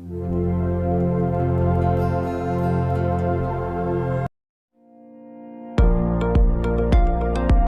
you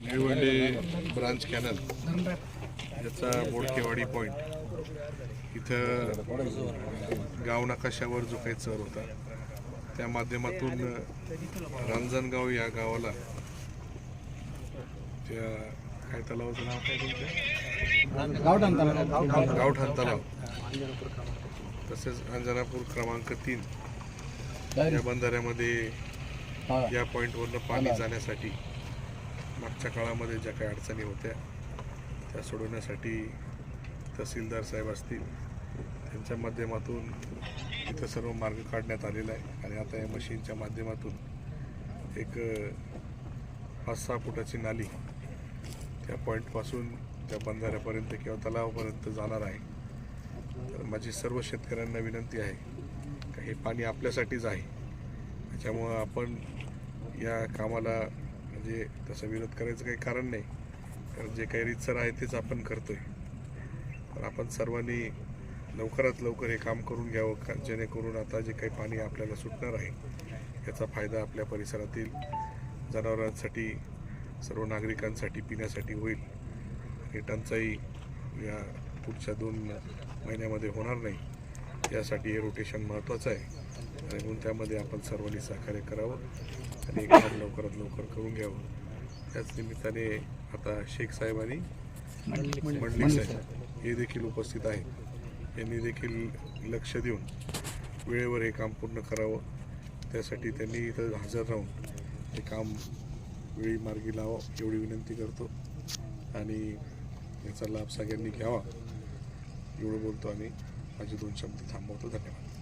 Bhiwandi branch canal याचा बोडकेवाडी point इथं गाव नकाशावर जो काही चर होता त्या माध्यमातून रांजणगाव या गावाला त्या काय तलावाचं नाव काय गावठाण तलाव तसेच अंजनापूर क्रमांक तीन. या बंधाऱ्यामध्ये या पॉईंटवरनं पाणी जाण्यासाठी मागच्या काळामध्ये ज्या काही अडचणी होत्या त्या सोडवण्यासाठी तहसीलदार साहेब असतील त्यांच्या माध्यमातून इथं सर्व मार्ग काढण्यात आलेला आहे. आणि आता या मशीनच्या माध्यमातून एक पाच सहा फुटाची नाली त्या पॉईंटपासून त्या बंधाऱ्यापर्यंत किंवा तलावापर्यंत जाणार आहे. तर माझी सर्व शेतकऱ्यांना विनंती आहे हे पाणी आपल्यासाठीच आहे. त्याच्यामुळं आपण या कामाला म्हणजे तसा विरोध करायचं काही कारण नाही. कारण जे काही रीतसर आहे तेच आपण करतो आहे तर आपण सर्वांनी लवकरात लवकर हे काम करून घ्यावं. का जेणेकरून आता जे काही पाणी आपल्याला सुटणार आहे याचा फायदा आपल्या परिसरातील जनावरांसाठी सर्व नागरिकांसाठी पिण्यासाठी होईल. आणि टंचाई या पुढच्या दोन महिन्यामध्ये होणार नाही. यासाठी हे रोटेशन महत्त्वाचं आहे. आणि म्हणून त्यामध्ये आपण सर्वांनी सहकार्य करावं आणि हे काम लवकरात लवकर करून घ्यावं. त्याच निमित्ताने आता शेख साहेब आणि मंडलिक साहेब हे देखील उपस्थित आहेत. यांनी देखील लक्ष देऊन वेळेवर हे काम पूर्ण करावं. त्यासाठी त्यांनी इथं हजर राहून हे काम वेळी मार्गी लावावं एवढी विनंती करतो. आणि याचा लाभ सगळ्यांनी घ्यावा. एवढं बोलतो आणि माझे दोन शब्द थांबवतो. धन्यवाद.